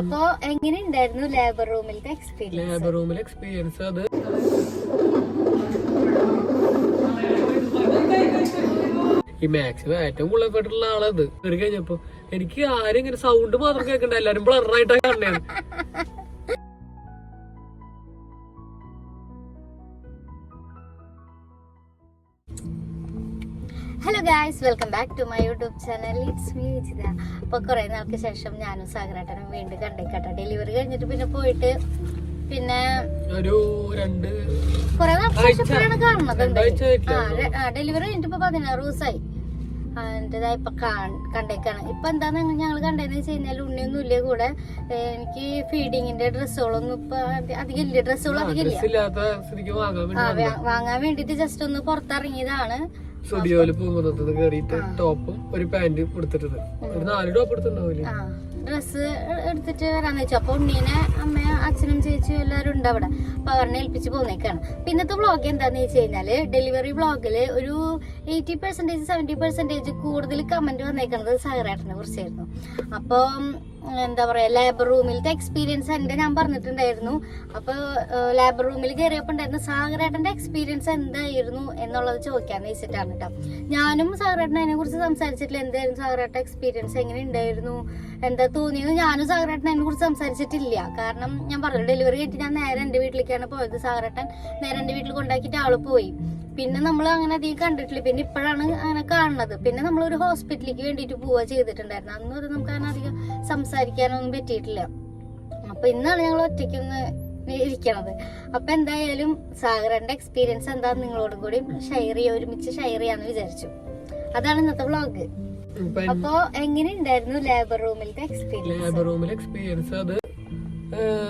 അപ്പൊ എങ്ങനെ ഉണ്ടായിരുന്നു ലേബർ റൂമിലത്തെ എക്സ്പീരിയൻസ് ലേബർ റൂമിലെ എക്സ്പീരിയൻസ് അത്. ഈ മാക്സിമം ഏറ്റവും കൂടുതൽ ആളത് കയറി കഴിഞ്ഞപ്പോ എനിക്ക് ആരും ഇങ്ങനെ സൗണ്ട് മാത്രം കേൾക്കണ്ട. എല്ലാരും ബ്ലറായിട്ടാ കാണണേ guys welcome back to my YouTube channel it's me Vijitha അപ്പോൾ കുറേ നാൾക്ക് ശേഷം ഞാനും സാഗരേട്ടനും വീണ്ടും കണ്ടേക്കട്ടെ. ഡെലിവറി കഴിഞ്ഞിട്ട് പിന്നെ പോയിട്ട് പിന്നെ കുറെ നാൾക്ക് ശേഷം ഇപ്പോഴാണ് കാണുന്നത്. ഡെലിവറി കഴിഞ്ഞിട്ട് പതിനാറ് ദിവസമായി അതിന്റെതാ ഇപ്പൊ കണ്ടേക്കാണ്. ഇപ്പൊ എന്താന്ന് ഞങ്ങൾ കണ്ടതെന്ന് വെച്ച് കഴിഞ്ഞാൽ ഉണ്ണിയൊന്നും ഇല്ല കൂടെ. എനിക്ക് ഫീഡിങ്ങിന്റെ ഡ്രസ്സുകളൊന്നും ഇപ്പൊ അധി- അധികം ഇല്ല. ഡ്രസ്സുകൾ അധികം ഇല്ല. വാങ്ങാൻ വേണ്ടിയിട്ട് വാങ്ങാൻ വേണ്ടിട്ട് ജസ്റ്റ് ഒന്ന് പുറത്തിറങ്ങിയതാണ്. സ്റ്റുഡിയോയിൽ പോകുന്നത് കയറിയിട്ട് ടോപ്പും ഒരു പാന്റ് എടുത്തിട്ടത് ഒരു നാല് ടോപ്പ് എടുത്തിട്ടുണ്ടാവില്ലേ ഡ്രസ്സ് എടുത്തിട്ട് വരാന്ന് വെച്ചു. അപ്പൊ ഉണ്ണീനെ അമ്മയും അച്ഛനും ചേച്ചിയും എല്ലാവരും ഉണ്ട് അവിടെ. അപ്പൊ അവരെ ഏൽപ്പിച്ച് പോന്നേക്കാണ്. പിന്നത്തെ വ്ളോഗ് എന്താന്ന് വെച്ച് കഴിഞ്ഞാൽ ഡെലിവറി ബ്ലോഗിൽ ഒരു എയ്റ്റി പെർസെന്റേജ് സെവന്റി പെർസെന്റേജ് കൂടുതൽ കമന്റ് വന്നേക്കുന്നത് സഹറേട്ടനെ കുറിച്ചായിരുന്നു. അപ്പം എന്താ പറയാ ലേബർ റൂമിലത്തെ എക്സ്പീരിയൻസ് എന്റെ ഞാൻ പറഞ്ഞിട്ടുണ്ടായിരുന്നു. അപ്പൊ ലേബർ റൂമിൽ കയറിയപ്പോ ഉണ്ടായിരുന്ന സാഗരേട്ടന്റെ എക്സ്പീരിയൻസ് എന്തായിരുന്നു എന്നുള്ളത് ചോദിക്കാന്ന് വെച്ചിട്ടാണ് കേട്ടോ ഞാനും സാഗരേട്ടനെ അതിനെ കുറിച്ച് സംസാരിച്ചിട്ടില്ല. എന്തായിരുന്നു സാഗരേട്ട എക്സ്പീരിയൻസ് എങ്ങനെ ഉണ്ടായിരുന്നു? എന്താ തോന്നിയത്? ഞാനും സാഗരേട്ടൻ എന്നെ കുറിച്ച് സംസാരിച്ചിട്ടില്ല. കാരണം ഞാൻ പറഞ്ഞു ഡെലിവറി കഴിഞ്ഞിട്ട് ഞാൻ നേരെ എന്റെ വീട്ടിലേക്കാണ് പോയത്. സാഗരേട്ടൻ നേരെ എന്റെ വീട്ടിൽ കൊണ്ടാക്കിയിട്ട് ആൾ പോയി. പിന്നെ നമ്മൾ അങ്ങനെ അധികം കണ്ടിട്ടില്ല. പിന്നെ ഇപ്പോഴാണ് അങ്ങനെ കാണുന്നത്. പിന്നെ നമ്മൾ ഒരു ഹോസ്പിറ്റലിലേക്ക് വേണ്ടിട്ട് പോവുക ചെയ്തിട്ടുണ്ടായിരുന്നു. അന്ന് അത് നമുക്ക് അങ്ങനെ അധികം സംസാരിക്കാനൊന്നും പറ്റിയിട്ടില്ല. അപ്പൊ ഇന്നാണ് ഞങ്ങൾ ഒറ്റയ്ക്ക് ഒന്ന് ഇരിക്കണത്. അപ്പൊ എന്തായാലും സാഗറിന്റെ എക്സ്പീരിയൻസ് എന്താന്ന് നിങ്ങളോടും കൂടി ഷെയർ ചെയ്യുക. ഒരുമിച്ച് ഷെയർ ചെയ്യാന്ന് വിചാരിച്ചു. അതാണ് ഇന്നത്തെ വ്ളോഗ് അപ്പൊ എങ്ങനെ ഉണ്ടായിരുന്നു ലേബർ റൂമിലത്തെ എക്സ്പീരിയൻസ് ലേബർ റൂമിലെ എക്സ്പീരിയൻസ് അത്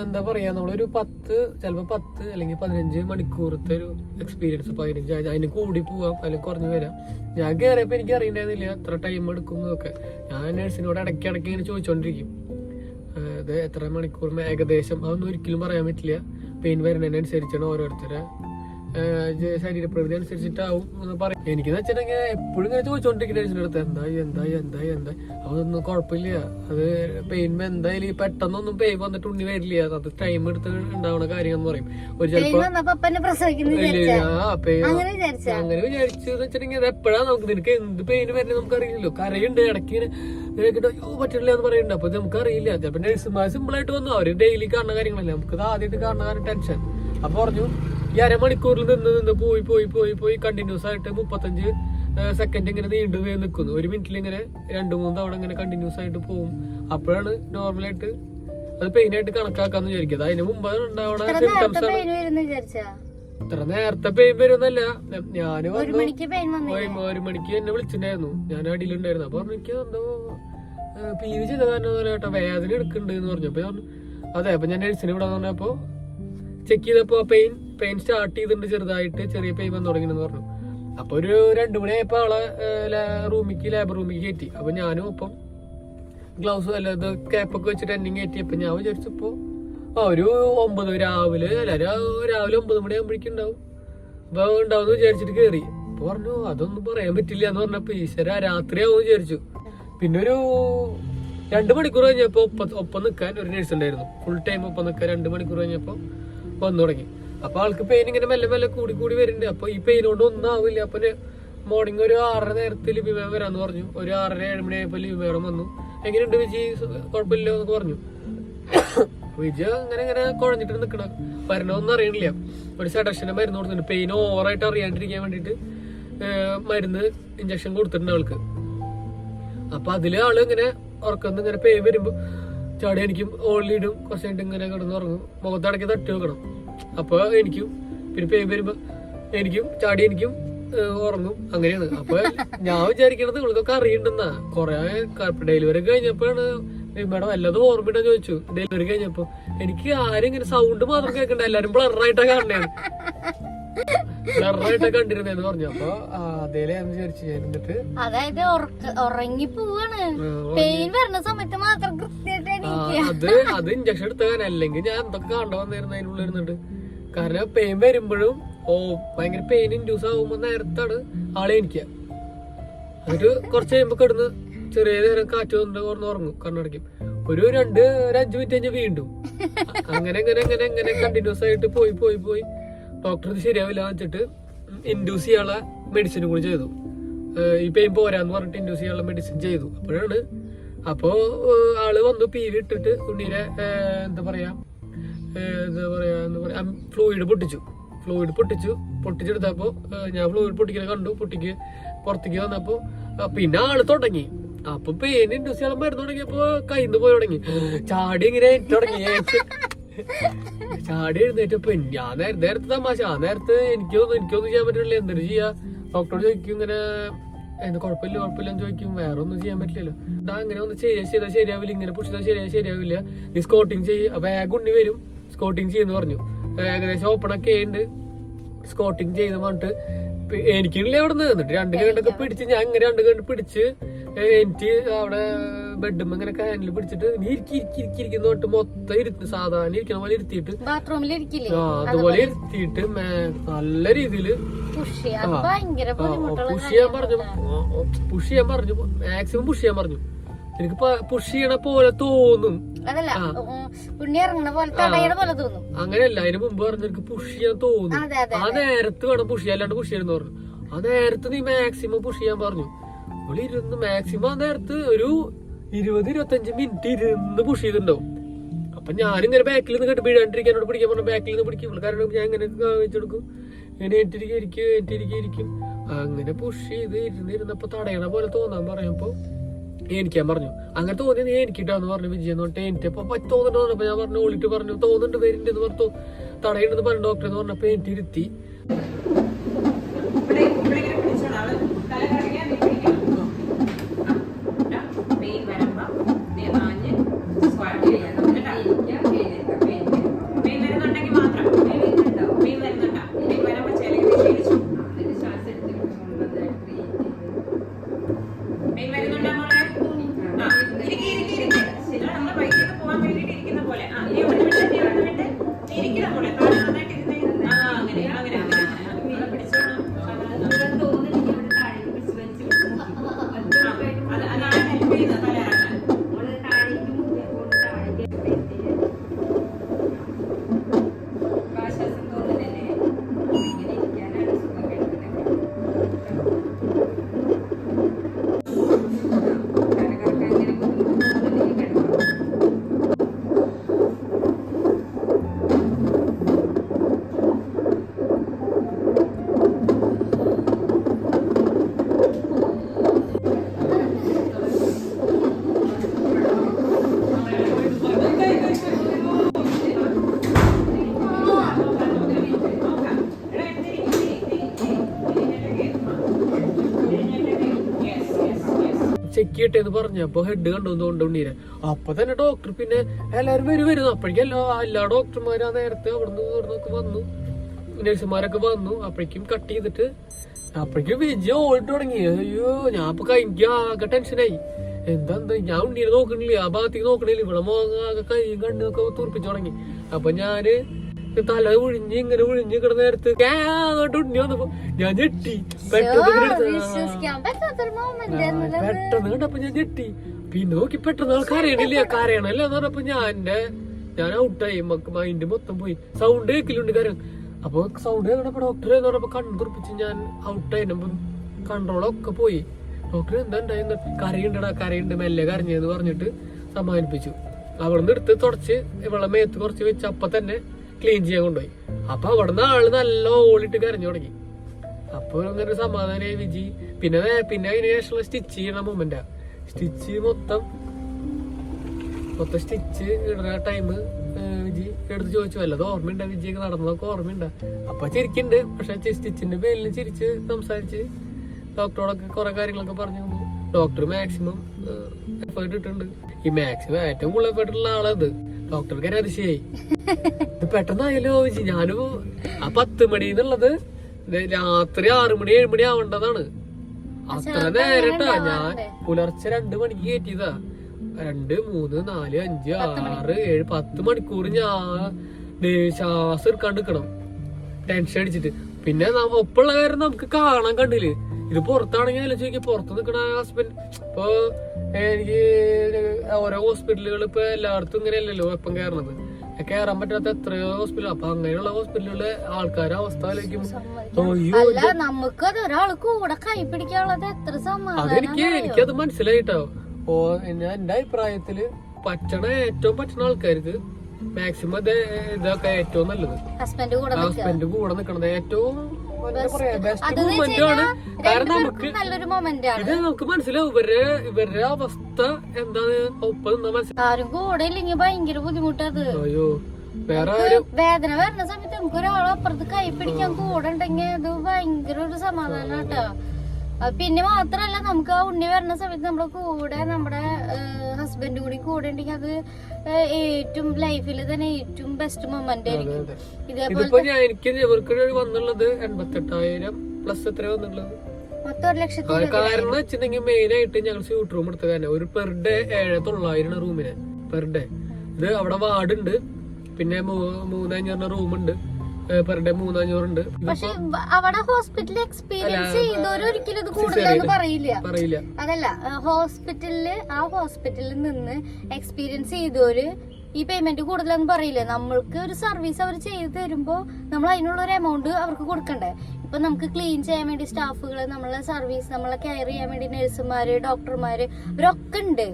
എന്താ പറയാ നമ്മളൊരു പത്ത് ചിലപ്പോ പത്ത് അല്ലെങ്കിൽ പതിനഞ്ച് മണിക്കൂറത്തെ ഒരു എക്സ്പീരിയൻസ് പതിനഞ്ച് അതിന്. കൂടി പോവാം അല്ലെങ്കിൽ കുറഞ്ഞു വരാം. ഞാൻ കയറിയപ്പോ എനിക്ക് അറിയണ്ടായിരുന്നില്ല എത്ര ടൈം എടുക്കും എന്നൊക്കെ. ഞാൻ നഴ്സിനോട് ഇടയ്ക്ക് ഇടയ്ക്ക് ഇങ്ങനെ ചോദിച്ചോണ്ടിരിക്കും. ഇത് എത്ര മണിക്കൂർ ഏകദേശം അതൊന്നും ഒരിക്കലും പറയാൻ പറ്റില്ല. പെയിൻ വരുന്നതിനനുസരിച്ചാണ് ഓരോരുത്തരെ ശരീരപ്രകൃതി അനുസരിച്ചിട്ടാവും എന്ന് പറയും. എനിക്ക് വെച്ചിട്ടുണ്ടെങ്കിൽ എപ്പോഴും ഇങ്ങനെ ചോദിച്ചോണ്ടിരിക്കുന്ന നഴ്സിന്റെ അടുത്ത്. എന്തായി എന്തായി എന്തായി എന്തായി അതൊന്നും കുഴപ്പമില്ല അത് പെയിൻ എന്തായാലും പെട്ടെന്നൊന്നും പെയിൻ വന്നിട്ട് ഉണ്ണി വരില്ല. അത് ടൈം എടുത്ത് ഉണ്ടാവുന്ന കാര്യം എന്ന് പറയും. ഒരു ചിലപ്പോ അങ്ങനെ വിചാരിച്ചു? വിചാരിച്ചെന്ന് വെച്ചിട്ടുണ്ടെങ്കിൽ അത് എപ്പോഴാണ് നമുക്ക് നിനക്ക് എന്ത് പെയിൻ വരുന്നത് നമുക്ക് അറിയില്ലല്ലോ കരയുണ്ട് ഇടയ്ക്ക് ഇങ്ങനെ ഇങ്ങനെ അയ്യോ പറ്റില്ല എന്ന് പറയുന്നുണ്ട്. അപ്പൊ നമുക്ക് അറിയില്ല ചിലപ്പോ നഴ്സുമാർ സിമ്പിൾ ആയിട്ട് വന്നു. അവർ ഡെയിലി കാണുന്ന കാര്യങ്ങളല്ലേ. നമുക്ക് ആദ്യമായിട്ട് കാണുന്ന കാര്യം ടെൻഷൻ. അപ്പൊ പറഞ്ഞു ഈ അരമണിക്കൂറിൽ നിന്ന് നിന്ന് പോയി പോയി പോയി പോയി കണ്ടിന്യൂസ് ആയിട്ട് മുപ്പത്തഞ്ച് സെക്കൻഡ് ഇങ്ങനെ നീണ്ടു പോയി നിൽക്കുന്നു ഒരു മിനിറ്റിൽ ഇങ്ങനെ രണ്ട് മൂന്ന് തവണ ഇങ്ങനെ കണ്ടിന്യൂസ് ആയിട്ട് പോകും അപ്പോഴാണ് നോർമലായിട്ട് അത് പെയിൻ ആയിട്ട് കണക്കാക്കാന്ന് വിചാരിക്കുന്നത് അതിന് മുമ്പ് ഉണ്ടാവണ സിംറ്റംസ് ആണ്. ഇത്ര നേരത്തെ പെയിൻ വരുന്നല്ല. ഞാൻ ഒരു മണിക്ക് എന്നെ വിളിച്ചിട്ടുണ്ടായിരുന്നു. ഞാൻ അടിയിലുണ്ടായിരുന്നു. അപ്പൊ എനിക്ക് എന്തോ പി വി ചെയ്ത കാരണം വേദന എടുക്കുന്നുണ്ട് എന്ന് പറഞ്ഞു. അപ്പൊ അതെ അപ്പൊ ഞാൻ നഴ്സിനെ ഇവിടെ പറഞ്ഞപ്പോ ചെക്ക് ചെയ്തപ്പോ പെയിൻ പെയിൻ സ്റ്റാർട്ട് ചെയ്തിട്ടുണ്ട് ചെറുതായിട്ട് ചെറിയ പെയിൻ വന്നു തുടങ്ങിയെന്ന് പറഞ്ഞു. അപ്പൊ ഒരു രണ്ടു മണി ആയപ്പോ ആളെ റൂമിക്ക് ലാബ് റൂമിക്ക് കയറ്റി. അപ്പൊ ഞാനും ഒപ്പം ഗ്ലൗസ് അല്ല ഇത് ക്യാപ്പൊക്കെ വെച്ചിട്ട് എന്നെ കയറ്റിയപ്പോ ഞാൻ വിചാരിച്ചപ്പോ ആ ഒരു ഒമ്പത് രാവിലെ അല്ല രാവിലെ ഒമ്പത് മണിയാകുമ്പോഴേക്കും ഉണ്ടാവും. അപ്പൊ ഉണ്ടാവും വിചാരിച്ചിട്ട് കേറി. അപ്പൊ പറഞ്ഞു അതൊന്നും പറയാൻ പറ്റില്ല എന്ന് പറഞ്ഞപ്പോ ഈശ്വര രാത്രിയാവും വിചാരിച്ചു. പിന്നെ ഒരു രണ്ട് മണിക്കൂർ കഴിഞ്ഞപ്പോ ഒപ്പം ഒപ്പം നിൽക്കാൻ ഒരു നേഴ്സ് ഉണ്ടായിരുന്നു. ഫുൾ ടൈം ഒപ്പം നിൽക്കാൻ രണ്ട് മണിക്കൂർ കഴിഞ്ഞപ്പോ വന്നു തുടങ്ങി. അപ്പൊ ആൾക്ക് പെയിൻ ഇങ്ങനെ മെല്ലെ മെല്ലെ കൂടി കൂടി വരുന്നുണ്ട്. അപ്പൊ ഈ പെയിൻ കൊണ്ട് ഒന്നും ആവില്ല. അപ്പൊ മോർണിംഗ് ഒരു ആറര നേരത്തെ ലിപിമേം വരാന്ന് പറഞ്ഞു. ഒരു ആറര ഏഴ് മണി ആയപ്പോ ലിപി മേഡം വന്നു. എങ്ങനെയുണ്ട് വിജി? കുഴപ്പമില്ല എന്നൊക്കെ പറഞ്ഞു. വിജയ അങ്ങനെ ഇങ്ങനെ കുഴഞ്ഞിട്ട് നിൽക്കണ വരണമൊന്നും അറിയണില്ല. ഒരു സെഡക്ഷന്റെ മരുന്ന് കൊടുത്തിട്ടുണ്ട്. പെയിൻ ഓവറായിട്ട് അറിയാണ്ടിരിക്കാൻ വേണ്ടിയിട്ട് മരുന്ന് ഇഞ്ചക്ഷൻ കൊടുത്തിട്ടുണ്ട് ആൾക്ക്. അപ്പൊ അതിൽ ആൾ ഇങ്ങനെ ഉറക്കുന്ന ഇങ്ങനെ പെയിൻ വരുമ്പോ ചാടി എനിക്കും ഓൾ കുറച്ച് കഴിഞ്ഞിട്ട് ഇങ്ങനെ കിടന്ന് ഉറങ്ങും. മുഖത്തടക്കി തട്ടി വെക്കണം. അപ്പൊ എനിക്കും പിന്നെ പേര് വരുമ്പോ എനിക്കും ചാടി എനിക്കും ഉറങ്ങും. അങ്ങനെയാണ്. അപ്പൊ ഞാൻ വിചാരിക്കണത് ഇവൾക്കൊക്കെ അറിയണ്ടെന്നാ. കൊറേ ഡെലിവറി കഴിഞ്ഞപ്പോഴാണ് മേഡം എല്ലാതും ഓർമ്മയിട്ടാ ചോദിച്ചു. ഡെലിവറി കഴിഞ്ഞപ്പോ എനിക്ക് ആരും ഇങ്ങനെ സൗണ്ട് മാത്രം കേൾക്കണ്ട. എല്ലാരും ബ്ലറായിട്ടാ കാണണേ ബ്ലറായിട്ടാ കണ്ടിരുന്നേന്ന് പറഞ്ഞു. അപ്പൊ ആ, ഞാൻ വിചാരിച്ചു. എന്നിട്ട് അതായത് ഉറങ്ങി പോവാണ്. പെയിൻ വരുന്ന സമയത്ത് മാത്രം അത് അത് ഇഞ്ചക്ഷൻ എടുത്തവൻ അല്ലെങ്കിൽ ഞാൻ എന്തൊക്കെ കണ്ടു വന്നിരുന്നു കാരണം പെയിൻ വരുമ്പോഴും ഓ ഭയങ്കര പെയിൻ ഇൻഡ്യൂസ് ആകുമ്പോൾ നേരത്താണ് ആളെ എനിക്ക് എന്നിട്ട് കുറച്ച് കഴിയുമ്പോ കിടന്ന് ചെറിയ നേരം കാറ്റ് വന്നിട്ട് കുറഞ്ഞ് ഉറങ്ങും കണ്ണടയ്ക്കും. ഒരു രണ്ട് ഒരു അഞ്ചു മിനിറ്റ് കഴിഞ്ഞ് വീണ്ടും. അങ്ങനെ അങ്ങനെ അങ്ങനെ അങ്ങനെ കണ്ടിന്യൂസ് ആയിട്ട് പോയി പോയി പോയി. ഡോക്ടർ ഇത് ശരിയാവില്ല വെച്ചിട്ട് ഇൻഡ്യൂസ് ചെയ്യാനുള്ള മെഡിസിനും കൂടി ചെയ്തു. ഈ പെയിൻ പോരാന്ന് പറഞ്ഞിട്ട് ഇൻഡ്യൂസ് ചെയ്യാനുള്ള മെഡിസിൻ ചെയ്തു. അപ്പോഴാണ്. അപ്പോ ആൾ വന്നു പി വി ഇട്ടിട്ട് ഉണ്ണീരെ എന്താ പറയാ എന്താ പറയാ എന്താ പറയാ ഫ്ലൂയിഡ് പൊട്ടിച്ചു. ഫ്ലൂയിഡ് പൊട്ടിച്ചു. പൊട്ടിച്ചെടുത്തപ്പോ ഏഹ് ഞാൻ ഫ്ലൂയിഡ് പൊട്ടിക്കണ കണ്ടു. പൊട്ടിക്ക് പുറത്തേക്ക് വന്നപ്പോ ആ, പിന്നെ ആൾ തുടങ്ങി. അപ്പൊ പേന് ഇൻഡസ്ട്രിയാളം മരുന്ന് തുടങ്ങിയപ്പോ കയ്യിന്ന് പോയി തുടങ്ങി. ചാടി ഇങ്ങനെ തുടങ്ങി. ചാടി എഴുന്നേറ്റപ്പോ ഞാൻ നേരത്തെ നേരത്തെ തമാശ. ആ നേരത്തെ എനിക്കൊന്നും എനിക്കൊന്നും ചെയ്യാൻ പറ്റില്ല എന്തൊരു ചെയ്യാ? ഡോക്ടറോട് ചോദിക്കും ഇങ്ങനെ എന്ത് കുഴപ്പമില്ല കുഴപ്പമില്ല ചോദിക്കും. വേറെ ഒന്നും ചെയ്യാൻ പറ്റില്ലല്ലോ. ഇതാ അങ്ങനെ ഒന്ന് ചെയ്യാ. ശരിയാ ശരിയാവില്ല. ഇങ്ങനെ പുഷിതാ ശരിയാ ശരിയാവില്ല. നീ സ്കോട്ടിങ് ചെയ്യ. ബാഗ് ഉണ്ണി വരും. സ്കോട്ടിങ് ചെയ്യുന്നു പറഞ്ഞു. ഏകദേശം ഓപ്പൺ ഒക്കെ ഉണ്ട് സ്കോട്ടിങ് ചെയ്ത് പറഞ്ഞിട്ട് എനിക്കില്ല അവിടെ നിന്ന് എന്നിട്ട് രണ്ട് കണ്ടൊക്കെ പിടിച്ച് ഞാൻ ഇങ്ങനെ രണ്ട് കണ്ട് പിടിച്ച് എനിക്ക് അവിടെ ബെഡും ഇങ്ങനെ കാനിൽ പിടിച്ചിട്ട് നീ ഇരിക്കി ഇരിക്കി ഇരിക്കി ഇരിക്കുന്ന തൊട്ട് മൊത്തം ഇരുത്തി സാധാരണ ഇരിക്കുന്ന പോലെ ഇരുത്തിയിട്ട് ആ അതുപോലെ ഇരുത്തിയിട്ട് നല്ല രീതിയിൽ പുഷ് ചെയ്യാൻ പറഞ്ഞു. പുഷ് ചെയ്യാൻ പറഞ്ഞു. മാക്സിമം പുഷ് ചെയ്യാൻ പറഞ്ഞു. എനിക്ക് പുഷ് ചെയ്യണ പോലെ തോന്നും. അതല്ല ഉം, ഉണ്ണി ഇറങ്ങണ പോലെ തടയണ പോലെ തോന്നും. അങ്ങനെയല്ല അതിന് മുമ്പ് പറഞ്ഞു എനിക്ക് പുഷ് ചെയ്യാൻ തോന്നും ആ നേരത്ത് വേണം പുഷ് ചെയ്യാൻ അല്ലാണ്ട് പുഷ് പറഞ്ഞു. ആ നേരത്ത് നീ മാക്സിമം പുഷ് ചെയ്യാൻ പറഞ്ഞു. അവൾ ഇരുന്ന് മാക്സിമം ആ നേരത്ത് ഒരു ഇരുപത് ഇരുപത്തഞ്ച് മിനിറ്റ് ഇരുന്ന് പുഷ് ചെയ്തിട്ടുണ്ടാവും. അപ്പൊ ഞാനിങ്ങനെ ബാക്കിൽ നിന്ന് കേട്ട് വീഴാണ്ടിരിക്കാനോട് പിടിക്കാൻ പറഞ്ഞു ബാക്കിൽ നിന്ന് പിടിക്കും. കാരണം ഞാൻ ഇങ്ങനെ വെച്ചെടുക്കും ഇങ്ങനെ ഏറ്റിരിക്കും ഇരിക്കും ഏറ്റിരിക്കും ഇരിക്കും. അങ്ങനെ പുഷ് ചെയ്ത് ഇരുന്ന് ഇരുന്നപ്പോ തടയണ പോലെ തോന്നാൻ പറയുമ്പോ എനിക്കാൻ പറഞ്ഞു. അങ്ങനെ തോന്നി നീ എനിക്കിട്ടാന്ന് പറഞ്ഞു വിജയൻ എന്ന് പറഞ്ഞിട്ട് എനിക്കപ്പോ പറ്റി തോന്നുന്നുണ്ട് പറഞ്ഞപ്പോ ഞാൻ പറഞ്ഞു ഓളിട്ട് പറഞ്ഞു തോന്നുന്നുണ്ട് വരുന്നുണ്ട് എന്ന് പറഞ്ഞു തടയുണ്ടെന്ന് പറഞ്ഞു ഡോക്ടർ എന്ന് പറഞ്ഞപ്പോ എനിക്ക് ഇരുത്തി ഇവിടെ ഇവിടെ ഇങ്ങനെ പിടിച്ചോളാം അവൾ തല കറങ്ങിയാൽ നീ പിടിക്കണം ആ, പെയിൻ വരുമ്പോ നീ മാഞ്ഞ് സ്ക്വാറ്റ് ചെയ്യണം കേട്ടോ പെയിൻ വരുന്നുണ്ടെങ്കിൽ മാത്രം പെയിൻ വരുന്നുണ്ടോ പെയിൻ വരുന്നുണ്ടോ പെയിൻ വരുമ്പോ ചിലക്ക് ക്ഷീണിച്ചു പെയിൻ വരുന്നുണ്ടോ മോളെ ആ ഇരിക്കി ഇരിക്കി ഇരിക്കി ആ, നമ്മൾ ബൈക്കിൽ പോകാൻ വേണ്ടിട്ട് ഇരിക്കുന്ന പോലെ ആ നീ അവിടെ വിട്ട് നീ അവിടെ വിട്ട് നീ ഇരിക്കണം മോളെ താഴെ നന്നായിട്ട് ഇരുന്നേ ആ അങ്ങനെ അങ്ങനെ അങ്ങനെ അങ്ങനെ പിടിച്ചോളാം അത് അതാണ് ഹെൽപ്പ് ചെയ്യുന്നത് തല ഇറങ്ങാൻ ചെക്ക് ചെയ്യട്ടെ എന്ന് അപ്പൊ ഹെഡ് കണ്ടു തോണ്ടുണ്ണീരെ അപ്പൊ തന്നെ ഡോക്ടർ പിന്നെ എല്ലാരും വരും വരുന്നു അപ്പോഴേക്കും എല്ലാ എല്ലാ ഡോക്ടർമാരും ആ നേരത്തെ അവിടുന്ന് ഇവിടുന്നൊക്കെ വന്നു. നഴ്സുമാരൊക്കെ വന്നു. അപ്പോഴേക്കും കട്ട് ചെയ്തിട്ട് അപ്പോഴേക്കും വിജയ ഓടിട്ട് തുടങ്ങി. അയ്യോ ഞാൻ അപ്പൊ എനിക്ക് ആകെ ടെൻഷനായി എന്താ എന്താ? ഞാൻ ഉണ്ണീനെ നോക്കണില്ല? ആ ഭാഗത്തേക്ക് നോക്കണില്ല? ഇവിടെ മോങ്ങ ആകെ കൈയും കണ്ണൊക്കെ തുറപ്പിച്ചു തുടങ്ങി. അപ്പൊ ഞാൻ തല ഒഴിഞ്ഞ് ഇങ്ങനെ ഒഴിഞ്ഞ് കിടന്ന നേരത്ത് അങ്ങോട്ട് ഉണ്ണി വന്നപ്പോ ഞാൻ ഞെട്ടി. പെട്ടെന്ന് പെട്ടെന്ന് കണ്ടപ്പോ ഞാൻ ഞെട്ടി. പിന്നെ നോക്കി പെട്ടെന്ന് ആൾ കരയണില്ല. കരയണല്ല എന്ന് പറഞ്ഞപ്പോ ഞാൻ എന്റെ ഞാൻ ഔട്ടായി മൈൻഡ് മൊത്തം പോയി. സൗണ്ട് കേൾക്കലുണ്ട് കാര്യം. അപ്പൊ സൗണ്ട് കേൾക്കണപ്പോ ഡോക്ടറെ എന്ന് പറഞ്ഞപ്പോ കണ്ണു തുറപ്പിച്ച് ഞാൻ ഔട്ടായി കൺട്രോളൊക്കെ പോയി. ഡോക്ടർ എന്താ ഉണ്ടായിരുന്നു? കരയുണ്ടടാ കരയുണ്ട്. മെല്ലെ കരഞ്ഞെന്ന് പറഞ്ഞിട്ട് സമാധാനിപ്പിച്ചു അവിടെ നിന്ന് എടുത്ത് തുടച്ച് ഇവളെ മേത്ത് കുറച്ച് വെച്ച് അപ്പൊ തന്നെ ക്ലീൻ ചെയ്യാൻ കൊണ്ടുപോയി. അപ്പൊ അവിടുന്ന് ആൾ നല്ല ഓളിട്ട് കരഞ്ഞു തുടങ്ങി. അപ്പൊ അങ്ങനെ സമാധാനമായി വിജി. പിന്നെ പിന്നെ അതിന് ശേഷമുള്ള സ്റ്റിച്ച് ചെയ്യണ മൊമെന്റാ സ്റ്റിച്ച് മൊത്തം മൊത്തം സ്റ്റിച്ച് ഇടുന്ന ടൈം വിജി എടുത്ത് ചോദിച്ചു. വല്ലത് ഓർമ്മയുണ്ട? വിജിയൊക്കെ നടന്നതൊക്കെ ഓർമ്മയുണ്ട? അപ്പൊ ചിരിക്കുന്നുണ്ട്. പക്ഷെ സ്റ്റിച്ചിന്റെ പേരിൽ ചിരിച്ച് സംസാരിച്ച് ഡോക്ടറോടൊക്കെ കുറെ കാര്യങ്ങളൊക്കെ പറഞ്ഞു. ഡോക്ടർ മാക്സിമം എഫേർട്ട് ഇട്ടിട്ടുണ്ട്. ഈ മാക്സിമം ഏറ്റവും കൂടുതൽ എഫേർട്ട് ഉള്ള ആളത് ഡോക്ടർക്ക് അതിശയായി. ഇത് പെട്ടെന്നായല്ലോ വിജി. ഞാനും ആ പത്ത് മണി എന്നുള്ളത് രാത്രി ആറു മണി ഏഴ് മണി ആവേണ്ടതാണ്. അത്ര നേരട്ടാ. ഞാൻ പുലർച്ചെ രണ്ട് മണിക്ക് കയറ്റിയതാ രണ്ട് മൂന്ന് നാല് അഞ്ച് ആറ് ഏഴ് പത്ത് മണിക്കൂർ ഞാൻ ശ്വാസം എടുക്കാണ്ട് നിക്കണം. ടെൻഷൻ അടിച്ചിട്ട്. പിന്നെ ഒപ്പുള്ള കാര്യം നമുക്ക് കാണാൻ കണ്ടില്ലേ? ഇത് പുറത്താണെങ്കിൽ അല്ല ചോദിക്കും പുറത്ത് നിൽക്കണ ഹസ്ബൻഡ് ഇപ്പൊ എനിക്ക് ഓരോ ഹോസ്പിറ്റലുകൾ ഇപ്പൊ എല്ലായിടത്തും ഇങ്ങനെയല്ലല്ലോ എപ്പം കയറണത്. കയറാൻ പറ്റാത്ത എത്രയോ ഹോസ്പിറ്റൽ അപ്പൊ അങ്ങനെയുള്ള ഹോസ്പിറ്റലുകളിലെ ആൾക്കാരെ അവസ്ഥ അതെനിക്ക് എനിക്കത് മനസ്സിലായിട്ടോ. ഓ ഞാൻ എന്റെ അഭിപ്രായത്തിൽ പറ്റണ ഏറ്റവും പറ്റണ ആൾക്കാർക്ക് മാക്സിമം അത് ഇതൊക്കെ ഏറ്റവും നല്ലത്. ഹസ്ബൻഡ് കൂടെ നിക്കണത് ഏറ്റവും ബെസ്റ്റ് ആണ്. കാരണം നമുക്ക് മൊമെന്റ് ഇത് നമുക്ക് മനസ്സിലാവും. ഇവരുടെ ഇവരുടെ അവസ്ഥ എന്താണ്? ഒപ്പം നിന്നാ മനസ്സിലാവും കൂടെ ഇല്ലെങ്കിൽ ഭയങ്കര ബുദ്ധിമുട്ടത്. അയ്യോ വേറെ വേദന വരുന്ന സമയത്ത് നമുക്ക് ഒരാളെ അപ്പുറത്ത് കൈ പിടിക്കാൻ കൂടെ ഉണ്ടെങ്കിൽ അത് ഭയങ്കര ഒരു സമാധാനം കേട്ടോ പിന്നെ മാത്രല്ല നമുക്ക് ആ ഉണ്ണി വരുന്ന സമയത്ത് നമ്മുടെ കൂടെ നമ്മുടെ ഹസ്ബൻഡ് കൂടി കൂടെ ഉണ്ടെങ്കിൽ അത് ഏറ്റവും ലൈഫിൽ തന്നെ ഏറ്റവും ബെസ്റ്റ് മൊമെന്റ് ആയിരിക്കും. ഇതേപോലെ എനിക്ക് വന്നുള്ളത് എൺപത്തെട്ടായിരം പ്ലസ് എത്ര വന്നുള്ളത് കാരണം വെച്ചിട്ടുണ്ടെങ്കിൽ മെയിൻ ആയിട്ട് ഞങ്ങൾ സ്യൂട്ട് റൂം എടുത്ത കാരണം. ഒരു പെർ ഡേ ഏഴ് തൊള്ളായിരം റൂമിന് പെർ ഡേ ഇത് അവിടെ വാർഡ് ഉണ്ട് പിന്നെ മൂ- മൂന്നഞ്ഞൂറിന് റൂമുണ്ട് പെർ ഡേ മൂന്നഞ്ഞൂറുണ്ട്. പക്ഷെ അവിടെ ഹോസ്പിറ്റലിൽ എക്സ്പീരിയൻസ് ചെയ്തവർ ഒരിക്കലും ഇത് കൂടുതലെന്ന് പറയില്ല. പറയില്ല. അതല്ല ഹോസ്പിറ്റലിൽ ആ ഹോസ്പിറ്റലിൽ നിന്ന് എക്സ്പീരിയൻസ് ചെയ്തവര് ഈ പേയ്മെന്റ് കൂടുതലെന്ന് പറയില്ല. നമ്മൾക്ക് ഒരു സർവീസ് അവർ ചെയ്തു തരുമ്പോൾ നമ്മൾ അതിനുള്ള ഒരു എമൗണ്ട് അവർക്ക് കൊടുക്കണ്ടേ? ഇപ്പൊ നമുക്ക് ക്ലീൻ ചെയ്യാൻ വേണ്ടി സ്റ്റാഫുകൾ നമ്മളെ സർവീസ് നമ്മളെ കെയർ ചെയ്യാൻ വേണ്ടി നഴ്സുമാര് ഡോക്ടർമാര് ഇവരൊക്കെ ഉണ്ട്.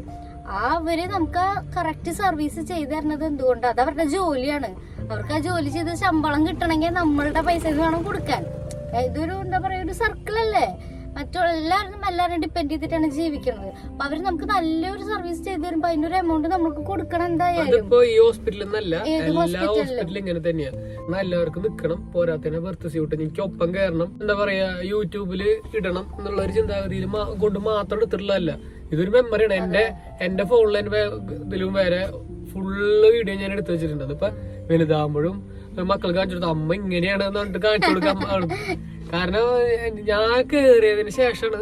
ആ അവർ നമുക്ക് കറക്റ്റ് സർവീസ് ചെയ്തു തരുന്നത് എന്തുകൊണ്ട്? അത് അവരുടെ ജോലിയാണ്. അവർക്ക് ആ ജോലി ചെയ്ത് ശമ്പളം കിട്ടണമെങ്കിൽ നമ്മളുടെ പൈസ വേണം കൊടുക്കാൻ. ഇതൊരു എന്താ പറയാ ഒരു സർക്കിൾ അല്ലേ? മറ്റുള്ള എല്ലാവരും ഡിപ്പെൻഡ് ചെയ്തിട്ടാണ് ജീവിക്കുന്നത്. അപ്പൊ അവർ നമുക്ക് നല്ലൊരു സർവീസ് ചെയ്ത് തരുമ്പോ അതിനൊരു എമൗണ്ട് നമുക്ക് കൊടുക്കണം എന്തായാലും. ഈ ഹോസ്പിറ്റലിൽ നിന്നല്ല എല്ലാ ഹോസ്പിറ്റലും ഇങ്ങനെ തന്നെയാണ് എല്ലാവർക്കും നിക്കണം പോരാത്തന്നെ ബർത്ത് സ്യൂട്ട് എനിക്ക് ഒപ്പം കയറണം എന്താ പറയാ യൂട്യൂബിൽ ഇടണം എന്നുള്ള ഒരു ചിന്താഗതിയിൽ കൊണ്ട് മാത്രം എടുത്തിട്ടുള്ളതല്ല. ഇതൊരു മെമ്മറിയാണ് എന്റെ എന്റെ ഫോണിൽ വേ- ഇതിലും വരെ ഫുള്ള് വീഡിയോ ഞാൻ എടുത്തു വെച്ചിട്ടുണ്ട്. അതിപ്പോ വലുതാകുമ്പോഴും മക്കൾക്ക് കാണിച്ചു കൊടുത്തു അമ്മ ഇങ്ങനെയാണ് പറഞ്ഞിട്ട് കാണിച്ചു കൊടുക്കാം കാരണം ഞാൻ കേറിയതിന് ശേഷമാണ്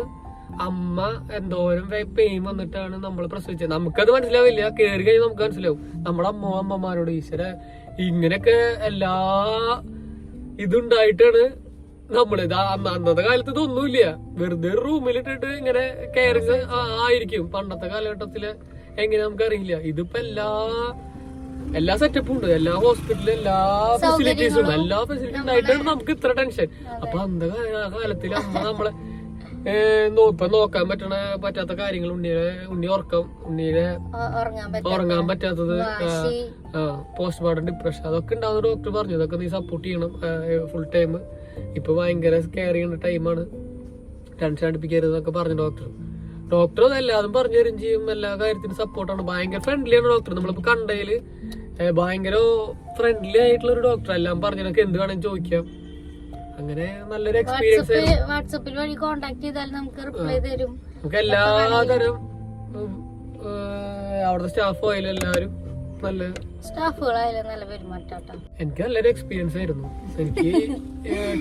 അമ്മ എന്തോരം പെയിൻ വന്നിട്ടാണ് നമ്മൾ പ്രസവിച്ചത്. നമുക്കത് മനസ്സിലാവില്ല. കേറി കഴിഞ്ഞാൽ നമുക്ക് മനസ്സിലാവും. നമ്മുടെ അമ്മ അമ്മമാരോട് ഈശ്വര ഇങ്ങനെയൊക്കെ എല്ലാ ഇതുണ്ടായിട്ടാണ് നമ്മളിത് അന്ന് അന്നത്തെ കാലത്ത് ഇതൊന്നുമില്ല. വെറുതെ റൂമിലിട്ടിട്ട് ഇങ്ങനെ കയറിങ് ആയിരിക്കും. പണ്ടത്തെ കാലഘട്ടത്തിൽ എങ്ങനെ നമുക്കറിയില്ല. ഇതിപ്പോ എല്ലാ എല്ലാ സെറ്റപ്പും ഉണ്ട്. എല്ലാ ഹോസ്പിറ്റലും എല്ലാ ഫെസിലിറ്റീസും എല്ലാ ഫെസിലിറ്റി ഉണ്ടായിട്ടാണ് നമുക്ക് ഇത്ര ടെൻഷൻ അപ്പൊ അന്ത കാലത്തിൽ അമ്മ നമ്മളെ ഇപ്പൊ നോക്കാൻ പറ്റണ പറ്റാത്ത കാര്യങ്ങൾ ഉണ്ണിയെ ഉണ്ണി ഉറക്കം ഉണ്ണിയെ ഉ- ഉറങ്ങാൻ പറ്റും ഉറങ്ങാൻ പറ്റാത്തത് പോസ്റ്റ് പോസ്റ്റ്മോർട്ടം ഡിപ്രഷൻ അതൊക്കെ ഉണ്ടാവും ഡോക്ടർ പറഞ്ഞു. ഇതൊക്കെ നീ സപ്പോർട്ട് ചെയ്യണം ഫുൾ ടൈം ഇപ്പൊ ഭയങ്കര കെയർ ചെയ്യുന്ന ടൈമാണ് ടെൻഷൻ അടുപ്പിക്കരുത് എന്നൊക്കെ പറഞ്ഞു ഡോക്ടർ ഡോക്ടർ എല്ലാതും പറഞ്ഞു തരും ചെയ്യും. എല്ലാ കാര്യത്തിനും സപ്പോർട്ടാണ് ഭയങ്കര ഫ്രണ്ട്ലിയാണ് ഡോക്ടർ നമ്മളിപ്പോ കണ്ടതിൽ ഭയങ്കര ഫ്രണ്ട്ലി ആയിട്ടുള്ള ഒരു ഡോക്ടർ എല്ലാം പറഞ്ഞു എന്ത് വേണമെങ്കിലും ചോദിക്കാം. അങ്ങനെ നല്ലൊരു എക്സ്പീരിയൻസ് വാട്സപ്പിൽ വഴി കോണ്ടാക്ട് ചെയ്താൽ നമുക്ക് റിപ്ലൈ തരും. നമുക്ക് എല്ലാതരം അവിടുത്തെ സ്റ്റാഫ് ആയാലും എല്ലാവരും നല്ല സ്റ്റാഫുകളായാലും നല്ല പെരുമാറ്റാട്ടോ എനിക്ക് നല്ലൊരു എക്സ്പീരിയൻസ് ആയിരുന്നു. എനിക്ക്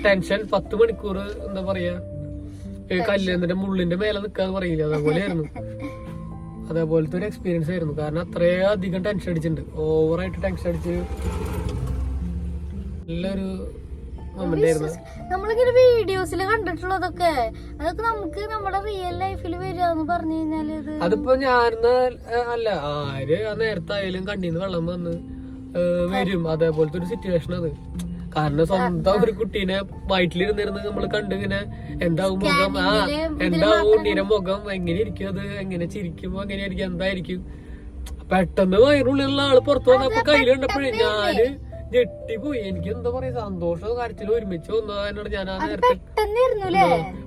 ടെൻഷൻ പത്ത് മണിക്കൂർ എന്താ പറയാ ഏ, കല്ലേന്നിന്റെ മുള്ളിന്റെ മേലെ നിൽക്കാന്ന് പറയില്ല? അതേപോലെ ആയിരുന്നു അതേപോലത്തെ ഒരു എക്സ്പീരിയൻസ് ആയിരുന്നു. കാരണം അത്രയും അധികം ടെൻഷൻ അടിച്ചിട്ടുണ്ട്. ഓവറായിട്ട് ടെൻഷൻ അടിച്ച് നല്ലൊരു നമ്മളിങ്ങനെ വീഡിയോസിൽ കണ്ടിട്ടുള്ളതൊക്കെ. അതൊക്കെ നമുക്ക് നമ്മുടെ റിയൽ ലൈഫിൽ വരികയെന്ന് പറഞ്ഞു കഴിഞ്ഞാൽ ഇത് അതിപ്പോ ഞാൻ അല്ല ആര് ആ നേരത്തായാലും കണ്ണീന്ന് വെള്ളം വന്ന് വരും. അതേപോലത്തെ ഒരു സിറ്റുവേഷൻ അത്. കാരണം സ്വന്തം ഒരു കുട്ടീനെ വയറ്റിലിരുന്നിരുന്ന് നമ്മൾ കണ്ടിങ്ങനെ എന്താവും മുഖം? ആ എന്താവും കുട്ടീനെ മുഖം? എങ്ങനെ ഇരിക്കും അത്? എങ്ങനെ ചിരിക്കുമ്പോ എങ്ങനെയായിരിക്കും എന്തായിരിക്കും? പെട്ടെന്ന് വയറുള്ളിലുള്ള ആൾ പുറത്തു വന്നപ്പോ കയ്യിൽ കണ്ടപ്പോഴേ ഞാൻ ഞെട്ടിപ്പോയി എനിക്ക് എന്താ പറയാ സന്തോഷവും കാര്യത്തിലും ഒരുമിച്ച് വന്നതാണ് ഞാൻ ആ നേരത്തെ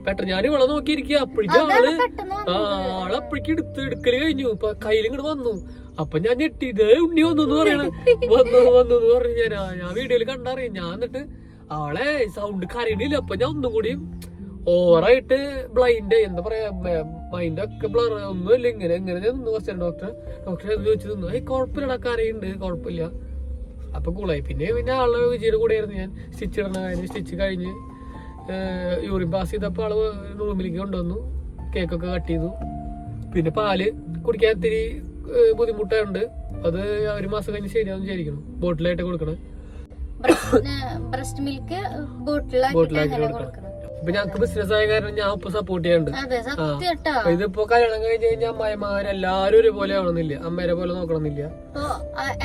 പെട്ടെന്ന് ഞാൻ ഇവളെ നോക്കിയിരിക്കുക അപ്പോഴേക്കും ആൾ ആളപ്പോഴേക്ക് എടുത്ത് എടുക്കൽ കഴിഞ്ഞു. ഇപ്പൊ കയ്യിൽ ഇങ്ങോട്ട് വന്നു. അപ്പൊ ഞാൻ ഞെട്ടി. ഇതേ ഉണ്ണി വന്നു എന്ന് പറയണ. വന്നു വന്നു എന്ന് പറഞ്ഞു ഞാൻ. ഞാൻ വീഡിയോയിൽ കണ്ടറിയാം. ഞാൻ എന്നിട്ട് അവളെ സൗണ്ട് കരയണില്ല. അപ്പൊ ഞാൻ ഒന്നും കൂടി ഓവറായിട്ട് ബ്ലൈൻഡ് എന്താ പറയാ മൈൻഡ് ഒക്കെ ബ്ലർ ഒന്നുമില്ല. ഇങ്ങനെ ഇങ്ങനെ ഞാൻ നിന്ന്. കുറച്ചു ഡോക്ടർ ഡോക്ടറെ ചോദിച്ചു തന്നു ഏയ് കുഴപ്പമില്ലടാ കരയുണ്ട് കുഴപ്പമില്ല. അപ്പൊ കൂളായി. പിന്നെ പിന്നെ ആൾ വിജയുടെ കൂടെ ആയിരുന്നു ഞാൻ. സ്റ്റിച്ച് ഇടണ കാര്യം സ്റ്റിച്ച് കഴിഞ്ഞ് യൂറിൻ പാസ് ചെയ്തപ്പോൾ ആൾ റൂമിലേക്ക് കൊണ്ടുവന്നു. കേക്കൊക്കെ കട്ട് ചെയ്തു. പിന്നെ പാൽ കുടിക്കാൻ ഇത്തിരി ബുദ്ധിമുട്ടുണ്ട് അത് ഒരു മാസം കഴിഞ്ഞ് ശരിയാവും വിചാരിക്കണം ബോട്ടിലായിട്ട് കൊടുക്കണം. ബ്രസ്റ്റ് മിൽക്ക് ബോട്ടിലാക്കി കൊടുക്കണം. ഇപ്പൊ ഞങ്ങക്ക് ബിസിനസ് ആയ കാരണം ഞാൻ ഇപ്പൊ സപ്പോർട്ട് അപ്പൊ ഇതിപ്പോ കല്യാണം കഴിഞ്ഞ് കഴിഞ്ഞാൽ അമ്മായിമാരെല്ലാരും ഒരുപോലെ ആവണമെന്നില്ല. അമ്മേരെ പോലെ നോക്കണമെന്നില്ല.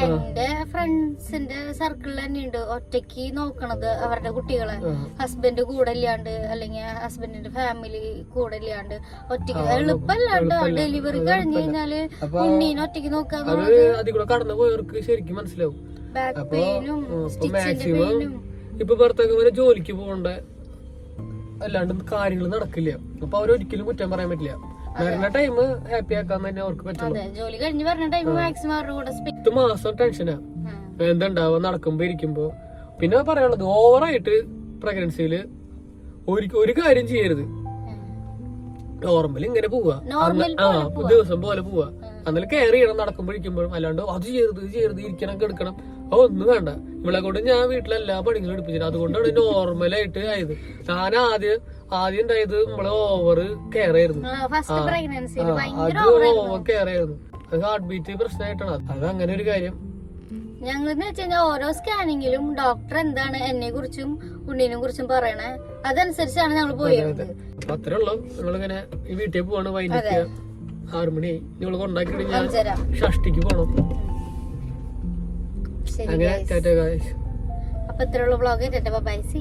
എന്റെ ഫ്രണ്ട്സിന്റെ സർക്കിളിൽ തന്നെയുണ്ട്. ഒറ്റയ്ക്ക് നോക്കണത് അവരുടെ കുട്ടികളെ. ഹസ്ബൻഡ് കൂടെ ഇല്ലാണ്ട് അല്ലെങ്കിൽ ഹസ്ബൻഡിന്റെ ഫാമിലി കൂടെ ഇല്ലാണ്ട് ഒറ്റയ്ക്ക് ആ, എളുപ്പമല്ലാണ്ട് ഡെലിവറി കഴിഞ്ഞു. കഴിഞ്ഞാൽ അപ്പൊ ഉണ്ണീനെ ഒറ്റയ്ക്ക് നോക്കാന്ന് അതിൽ കൂടെ കടന്നു പോയവർക്ക് ശരിക്കും മനസ്സിലാവും. ബാക്ക് അപ്പൊ മാക്സിമം ഇപ്പൊ ഭർത്താക്കന്മാരെ ജോലിക്ക് പോകണ്ട? അല്ലാണ്ട് കാര്യങ്ങൾ നടക്കില്ല. അപ്പൊ അവരൊരിക്കലും കുറ്റം പറയാൻ പറ്റില്ല. വരുന്ന ടൈം ഹാപ്പി ആക്കാൻ തന്നെ അവർക്ക് പറ്റും പത്ത് മാസം ടെൻഷനാ എന്തുണ്ടാവുക നടക്കുമ്പോ ഇരിക്കുമ്പോ. പിന്നെ പറയാനുള്ളത് ഓവറായിട്ട് പ്രഗ്നൻസിയിൽ ഒരു ഒരു കാര്യം ചെയ്യരുത്. നോർമൽ ഇങ്ങനെ പോവാ. ദിവസം പോലെ പോവാ. എന്നാലും കെയർ ചെയ്യണം നടക്കുമ്പോഴിരിക്കുമ്പോഴും അല്ലാണ്ട് അത് ചെയ്യരുത് ഇത് ചെയ്യരുത് ഇരിക്കണം കിടക്കണം. അപ്പൊ ഒന്നും വേണ്ട. ഇവളെ കൊണ്ട് ഞാൻ വീട്ടിലെ എല്ലാ പണികളും എടുപ്പിച്ചത് അതുകൊണ്ടാണ് നോർമലായിട്ട് ആയത്. ഞാൻ ആദ്യം ആദ്യം ഉണ്ടായത് നമ്മൾ ഓവർ കെയർ ആയിരുന്നു. അത് ഓവർ കെയർ ആയിരുന്നു. അത് ഹാർട്ട് ബീറ്റ് പ്രശ്നമായിട്ടാണ്. അത്. അങ്ങനെ ഒരു കാര്യം. ഞങ്ങളെന്ന് വെച്ച് കഴിഞ്ഞാൽ ഓരോ സ്കാനിങ്ങിലും ഡോക്ടർ എന്താണ് എന്നെ കുറിച്ചും ഉണ്ണിനെ കുറിച്ചും പറയണേ. അതനുസരിച്ചാണ് ഞങ്ങൾ പോയത് അത്രേ ഉള്ളൂ. ഞങ്ങളിങ്ങനെ ഈ വീട്ടിൽ പോവാണ് വൈകിട്ട് ആറുമണി. നിങ്ങൾ കൊണ്ടാക്കി കഴിഞ്ഞാൽ ഷഷ്ടിക്ക് പോണം. അങ്ങനെ അപ്പൊ ഇത്രയുള്ള ബ്ലോഗ് ബൈ സി